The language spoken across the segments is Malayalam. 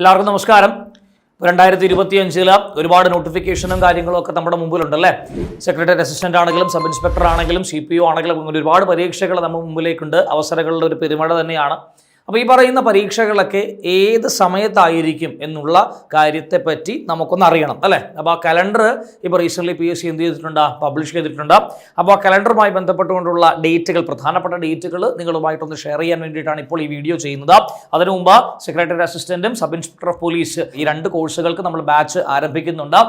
എല്ലാവർക്കും നമസ്കാരം. രണ്ടായിരത്തി ഇരുപത്തി ഒരുപാട് നോട്ടിഫിക്കേഷനും കാര്യങ്ങളും ഒക്കെ നമ്മുടെ മുമ്പിലുണ്ടല്ലേ? സെക്രട്ടറി അസിസ്റ്റന്റ് ആണെങ്കിലും സബ് ഇൻസ്പെക്ടർ ആണെങ്കിലും സി പി ഒ ആണെങ്കിലും അങ്ങനെ ഒരുപാട് പരീക്ഷകൾ നമ്മുടെ മുമ്പിലേക്കുണ്ട്. അവസരങ്ങളുടെ ഒരു പെരുമഴ തന്നെയാണ്. അപ്പോൾ ഈ പറയുന്ന പരീക്ഷകളൊക്കെ ഏത് സമയത്തായിരിക്കും എന്നുള്ള കാര്യത്തെപ്പറ്റി നമുക്കൊന്ന് അറിയണം അല്ലേ? അപ്പോൾ ആ കലണ്ടർ ഇപ്പോൾ റീസെന്റ്ലി പി എസ് സി എന്ത് ചെയ്തിട്ടുണ്ട്? പബ്ലിഷ് ചെയ്തിട്ടുണ്ട്. അപ്പോൾ ആ കലണ്ടറുമായി ബന്ധപ്പെട്ടുകൊണ്ടുള്ള ഡേറ്റുകൾ പ്രധാനപ്പെട്ട ഡേറ്റുകൾ നിങ്ങളുമായിട്ടൊന്ന് ഷെയർ ചെയ്യാൻ വേണ്ടിയിട്ടാണ് ഇപ്പോൾ ഈ വീഡിയോ ചെയ്യുന്നത്. അതിനു മുമ്പ് സെക്രട്ടറി അസിസ്റ്റന്റും സബ് ഇൻസ്പെക്ടർ ഓഫ് പോലീസ് ഈ രണ്ട് കോഴ്സുകൾക്ക് നമ്മൾ ബാച്ച് ആരംഭിക്കുന്നുണ്ട്.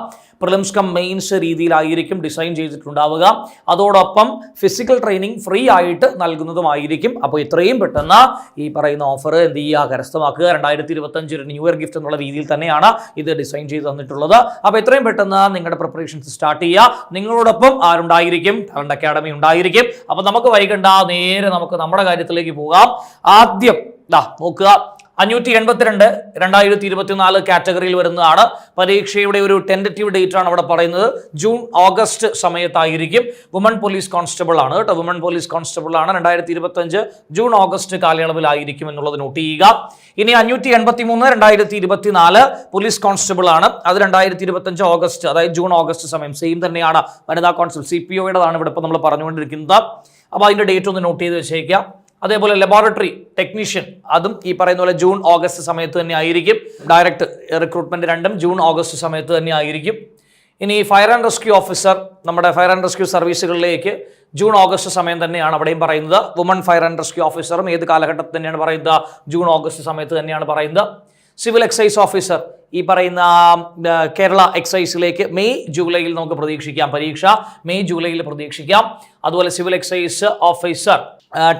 പ്രിലിംസ് കം മെയിൻസ് രീതിയിലായിരിക്കും ഡിസൈൻ ചെയ്തിട്ടുണ്ടാവുക. അതോടൊപ്പം ഫിസിക്കൽ ട്രെയിനിങ് ഫ്രീ ആയിട്ട് നൽകുന്നതുമായിരിക്കും. അപ്പോൾ ഇത്രയും പെട്ടെന്ന് ഈ പറയുന്ന ഓഫർ എന്ത് ചെയ്യുക? കരസ്ഥമാക്കുക. രണ്ടായിരത്തി ഇരുപത്തഞ്ച് ഒരു ന്യൂ ഇയർ ഗിഫ്റ്റ് എന്നുള്ള രീതിയിൽ തന്നെയാണ് ഇത് ഡിസൈൻ ചെയ്ത് തന്നിട്ടുള്ളത്. അപ്പോൾ എത്രയും പെട്ടെന്ന് നിങ്ങളുടെ പ്രിപ്പറേഷൻസ് സ്റ്റാർട്ട് ചെയ്യുക. നിങ്ങളോടൊപ്പം ആരുണ്ടായിരിക്കും? ടാലന്റ് അക്കാഡമി ഉണ്ടായിരിക്കും. അപ്പോൾ നമുക്ക് വൈകണ്ട നേരെ നമുക്ക് നമ്മുടെ കാര്യത്തിലേക്ക് പോകാം. ആദ്യം ദാ നോക്കുക. അഞ്ഞൂറ്റി എൺപത്തിരണ്ട് രണ്ടായിരത്തി ഇരുപത്തിനാല് കാറ്റഗറിയിൽ വരുന്നതാണ്. പരീക്ഷയുടെ ഒരു ടെന്ററ്റീവ് ഡേറ്റ് ആണ് അവിടെ പറയുന്നത്. ജൂൺ ഓഗസ്റ്റ് സമയത്തായിരിക്കും. വുമൺ പോലീസ് കോൺസ്റ്റബിൾ ആണ് കേട്ടോ. വുമൺ പോലീസ് കോൺസ്റ്റബിൾ ആണ്. രണ്ടായിരത്തി ഇരുപത്തഞ്ച് ജൂൺ ഓഗസ്റ്റ് കാലയളവിലായിരിക്കും എന്നുള്ളത് നോട്ട് ചെയ്യുക ഇനി അഞ്ഞൂറ്റി എൺപത്തി മൂന്ന് രണ്ടായിരത്തി ഇരുപത്തിനാല് പോലീസ് കോൺസ്റ്റബിൾ ആണ്. അത് രണ്ടായിരത്തി ഇരുപത്തഞ്ച് ഓഗസ്റ്റ് അതായത് ജൂൺ ഓഗസ്റ്റ് സമയം സെയിം തന്നെയാണ്. വനിതാ കോൺസ്റ്റബിൾ സി പി ഒയുടേതാണ് ഇവിടെ ഇപ്പോൾ നമ്മൾ പറഞ്ഞുകൊണ്ടിരിക്കുന്നത്. അപ്പോൾ അതിന്റെ ഡേറ്റ് ഒന്ന് നോട്ട് ചെയ്ത് വെച്ചേക്കാം. അതേപോലെ ലബോറട്ടറി ടെക്നീഷ്യൻ അതും ഈ പറയുന്ന പോലെ ജൂൺ ഓഗസ്റ്റ് സമയത്ത് തന്നെ ആയിരിക്കും. ഡയറക്ട് റിക്രൂട്ട്മെന്റ് രണ്ടും ജൂൺ ഓഗസ്റ്റ് സമയത്ത് തന്നെ ആയിരിക്കും. ഇനി ഫയർ ആൻഡ് റെസ്ക്യൂ ഓഫീസർ നമ്മുടെ ഫയർ ആൻഡ് റെസ്ക്യൂ സർവീസുകളിലേക്ക് ജൂൺ ഓഗസ്റ്റ് സമയം തന്നെയാണ് അവിടെയും പറയുന്നത്. വുമൺ ഫയർ ആൻഡ് റെസ്ക്യൂ ഓഫീസറും ഏത് കാലഘട്ടത്തിൽ തന്നെയാണ് പറയുന്നത്? ജൂൺ ഓഗസ്റ്റ് സമയത്ത് തന്നെയാണ് പറയുന്നത്. സിവിൽ എക്സൈസ് ഓഫീസർ ഈ പറയുന്ന കേരള എക്സൈസിലേക്ക് മെയ് ജൂലൈയിൽ നമുക്ക് പ്രതീക്ഷിക്കാം പരീക്ഷ. മെയ് ജൂലൈയിൽ പ്രതീക്ഷിക്കാം. അതുപോലെ സിവിൽ എക്സൈസ് ഓഫീസർ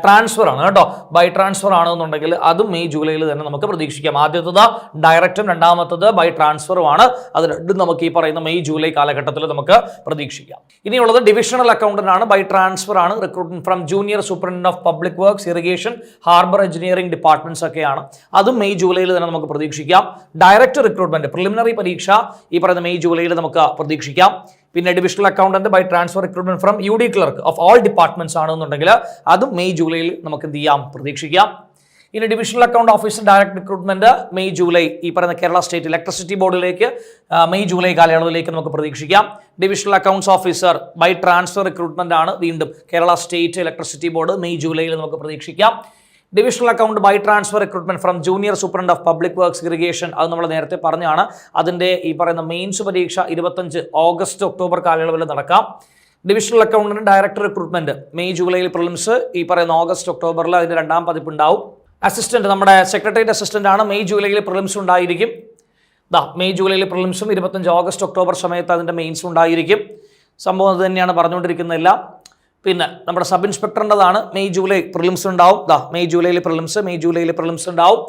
ട്രാൻസ്ഫർ ആണ് കേട്ടോ. ബൈ ട്രാൻസ്ഫർ ആണെന്നുണ്ടെങ്കിൽ അതും മെയ് ജൂലൈയിൽ തന്നെ നമുക്ക് പ്രതീക്ഷിക്കാം. ആദ്യത്തത് ഡയറക്റ്റും രണ്ടാമത്തത് ബൈ ട്രാൻസ്ഫറും ആണ്. അത് രണ്ടും നമുക്ക് ഈ പറയുന്ന മെയ് ജൂലൈ കാലഘട്ടത്തിൽ നമുക്ക് പ്രതീക്ഷിക്കാം. ഇനിയുള്ളത് ഡിവിഷണൽ അക്കൗണ്ടന്റാണ് ബൈ ട്രാൻസ്ഫർ ആണ്. Recruitment from junior superintendent of public works irrigation harbour engineering departments ഒക്കെയാണ്. അതും മെയ് ജൂലൈയിൽ തന്നെ നമുക്ക് പ്രതീക്ഷിക്കാം. ഡയറക്റ്റ് റിക്രൂട്ട്മെന്റ് പ്രിലിമിനറി പരീക്ഷ ഈ പറയുന്ന മെയ് ജൂലൈയിൽ നമുക്ക് പ്രതീക്ഷിക്കാം. പിന്നെ divisional accountant by transfer recruitment from U D clerk of all departments ആണെന്നുണ്ടെങ്കിൽ അതും മെയ് ജൂലൈയിൽ നമുക്ക് എന്ത് ചെയ്യാം? പ്രതീക്ഷിക്കാം. ഇനി divisional account officer direct recruitment May July ഈ പറയുന്ന കേരള സ്റ്റേറ്റ് ഇലക്ട്രിസിറ്റി ബോർഡിലേക്ക് മെയ് ജൂലൈ കാലയളവിലേക്ക് നമുക്ക് പ്രതീക്ഷിക്കാം. Divisional accounts officer by transfer recruitment ആണ് വീണ്ടും Kerala state electricity board May ജൂലൈയിൽ നമുക്ക് പ്രതീക്ഷിക്കാം. Divisional account by transfer recruitment from junior superintendent of public works irrigation അത് നമ്മൾ നേരത്തെ പറഞ്ഞാണ്. അതിന്റെ ഈ പറയുന്ന മെയിൻസ് പരീക്ഷ ഇരുപത്തഞ്ച് ഓഗസ്റ്റ് ഒക്ടോബർ കാലയളവിൽ നടക്കാം. ഡിവിഷണൽ അക്കൗണ്ടിന് ഡയറക്ടർ റിക്രൂട്ട്മെന്റ് മെയ് ജൂലൈയിൽ പ്രിലിംസ് ഈ പറയുന്ന ഓഗസ്റ്റ് ഒക്ടോബറിൽ അതിന്റെ രണ്ടാം പതിപ്പ് ഉണ്ടാവും അസിസ്റ്റന്റ് നമ്മുടെ സെക്രട്ടേറിയറ്റ് അസിസ്റ്റന്റ് ആണ്. മെയ് ജൂലൈയിൽ പ്രിലിംസ് ഉണ്ടായിരിക്കും. ദാ മെയ് ജൂലൈയിൽ പ്രിലിംസും ഇരുപത്തഞ്ച് ഓഗസ്റ്റ് ഒക്ടോബർ സമയത്ത് അതിന്റെ മെയിൻസ് ഉണ്ടായിരിക്കും. സംഭവം അത് തന്നെയാണ് പറഞ്ഞുകൊണ്ടിരിക്കുന്നതെല്ലാം പിന്നെ നമ്മുടെ സബ് ഇൻസ്പെക്ടറിന്റെതാണ് മെയ് ജൂലൈ പ്രിലിംസ് ഉണ്ടാവും. ദാ മെയ് ജൂലൈയിൽ പ്രിലിംസ് മെയ് ജൂലൈയിൽ പ്രിലിംസ് ഉണ്ടാവും.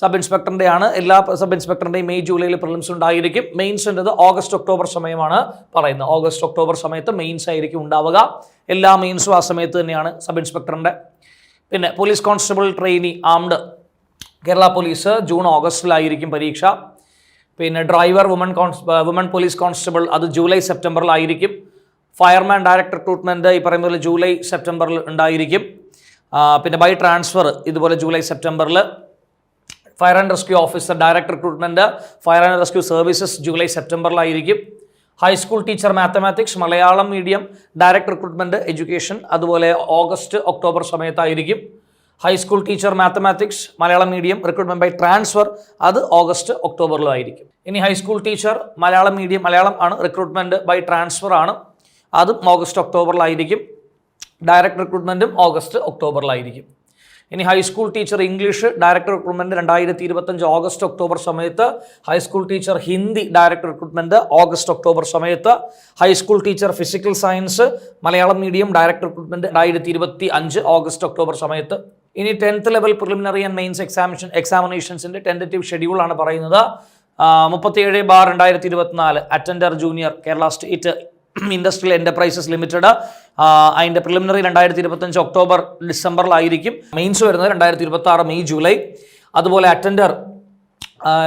സബ് ഇൻസ്പെക്ടറിന്റെയാണ് എല്ലാ സബ് ഇൻസ്പെക്ടറിന്റെയും മെയ് ജൂലൈയിൽ പ്രിലിംസ് ഉണ്ടായിരിക്കും. മെയിൻസിന്റെത് ഓഗസ്റ്റ് ഒക്ടോബർ സമയമാണ് പറയുന്നത്. ഓഗസ്റ്റ് ഒക്ടോബർ സമയത്ത് മെയിൻസ് ആയിരിക്കും ഉണ്ടാവുക. എല്ലാ മെയിൻസും ആ സമയത്ത് തന്നെയാണ് സബ് ഇൻസ്പെക്ടറിന്റെ. പിന്നെ police constable trainee armed Kerala police June ഓഗസ്റ്റിലായിരിക്കും പരീക്ഷ. പിന്നെ driver woman cons woman police constable അത് ജൂലൈ സെപ്റ്റംബറിലായിരിക്കും. ഫയർമാൻ ഡയറക്ട് റിക്രൂട്ട്മെന്റ് ഈ പറയുന്ന പോലെ ജൂലൈ സെപ്റ്റംബറിൽ ഉണ്ടായിരിക്കും. പിന്നെ ബൈ ട്രാൻസ്ഫർ ഇതുപോലെ ജൂലൈ സെപ്റ്റംബറിൽ. Fire and rescue officer direct recruitment fire and rescue services July സെപ്റ്റംബറിലായിരിക്കും. High school teacher mathematics Malayalam medium direct recruitment education അതുപോലെ ഓഗസ്റ്റ് ഒക്ടോബർ സമയത്തായിരിക്കും. High school teacher mathematics Malayalam medium recruitment by transfer അത് ഓഗസ്റ്റ് ഒക്ടോബറിലും ആയിരിക്കും ഇനി high school teacher Malayalam medium Malayalam ആണ് റിക്രൂട്ട്മെന്റ് ബൈ ട്രാൻസ്ഫർ ആണ്. അതും ഓഗസ്റ്റ് ഒക്ടോബറിലായിരിക്കും. ഡയറക്ട് റിക്രൂട്ട്മെന്റും ഓഗസ്റ്റ് ഒക്ടോബറിലായിരിക്കും. ഇനി high school teacher English director recruitment രണ്ടായിരത്തി ഇരുപത്തഞ്ച് ഓഗസ്റ്റ് ഒക്ടോബർ സമയത്ത് high school teacher Hindi director recruitment August October സമയത്ത് high school teacher physical science Malayalam medium director recruitment രണ്ടായിരത്തി ഇരുപത്തി അഞ്ച് ഓഗസ്റ്റ് ഒക്ടോബർ സമയത്ത്. ഇനി tenth level preliminary and mains examination എക്സാമിനേഷൻസിന്റെ tentative schedule ആണ് പറയുന്നത്. മുപ്പത്തിയേഴ് ബാർ രണ്ടായിരത്തി ഇരുപത്തിനാല് attender junior Kerala state industrial enterprises limited അതിന്റെ പ്രിലിമിനറി രണ്ടായിരത്തി ഇരുപത്തഞ്ച് ഒക്ടോബർ ഡിസംബറിലായിരിക്കും. മെയിൻസ് വരുന്നത് രണ്ടായിരത്തി ഇരുപത്തി ആറ് മെയ് ജൂലൈ. അതുപോലെ അറ്റൻഡർ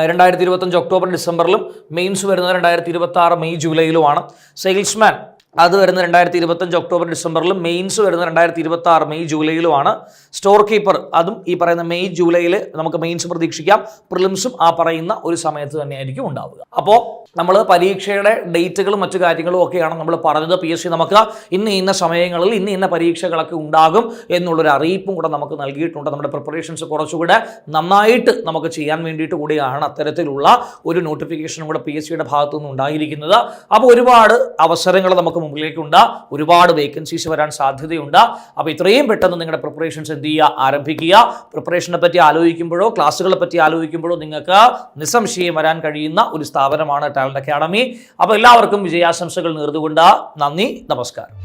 രണ്ടായിരത്തി ഇരുപത്തഞ്ച് ഒക്ടോബർ ഡിസംബറിലും മെയിൻസ് വരുന്നത് രണ്ടായിരത്തി ഇരുപത്തി ആറ് മെയ് ജൂലൈയിലുമാണ്. സെയിൽസ്മാൻ അത് വരുന്ന രണ്ടായിരത്തി ഇരുപത്തഞ്ച് ഒക്ടോബർ ഡിസംബറിലും മെയിൻസ് വരുന്ന രണ്ടായിരത്തി ഇരുപത്തി ആറ് മെയ് ജൂലൈയിലുമാണ്. സ്റ്റോർ കീപ്പർ അതും ഈ പറയുന്ന മെയ് ജൂലൈയിൽ നമുക്ക് മെയിൻസ് പ്രതീക്ഷിക്കാം. പ്രിലിംസും ആ പറയുന്ന ഒരു സമയത്ത് തന്നെയായിരിക്കും ഉണ്ടാവുക. അപ്പോൾ നമ്മൾ പരീക്ഷയുടെ ഡേറ്റുകളും മറ്റു കാര്യങ്ങളും ഒക്കെയാണ് നമ്മൾ പറഞ്ഞത്. പി എസ് സി നമുക്ക് ഇന്ന് ഇന്ന സമയങ്ങളിൽ ഇന്ന് ഇന്ന പരീക്ഷകളൊക്കെ ഉണ്ടാകും എന്നുള്ളൊരു അറിയിപ്പും കൂടെ നമുക്ക് നൽകിയിട്ടുണ്ട്. നമ്മുടെ പ്രിപ്പറേഷൻസ് കുറച്ചുകൂടെ നന്നായിട്ട് നമുക്ക് ചെയ്യാൻ വേണ്ടിയിട്ട് കൂടിയാണ് അത്തരത്തിലുള്ള ഒരു നോട്ടിഫിക്കേഷനും കൂടെ പി എസ് സിയുടെ ഭാഗത്തു നിന്ന് ഉണ്ടായിരിക്കുന്നത്. അപ്പോൾ ഒരുപാട് അവസരങ്ങൾ നമുക്ക് മുമ്പിലേക്കുണ്ട്. ഒരുപാട് വേക്കൻസീസ് വരാൻ സാധ്യതയുണ്ട്. അപ്പോൾ ഇത്രയും പെട്ടെന്ന് നിങ്ങളുടെ പ്രിപ്പറേഷൻസ് എന്ത് ചെയ്യുക? ആരംഭിക്കുക. പ്രിപ്പറേഷനെ പറ്റി ആലോചിക്കുമ്പോഴോ ക്ലാസ്സുകളെ പറ്റി ആലോചിക്കുമ്പോഴോ നിങ്ങൾക്ക് നിസ്സംശയം വരാൻ കഴിയുന്ന ഒരു സ്ഥാപനമാണ് ടാലന്റ് അക്കാഡമി അപ്പോൾ എല്ലാവർക്കും വിജയാശംസകൾ നേർന്നുകൊണ്ട് നന്ദി നമസ്കാരം.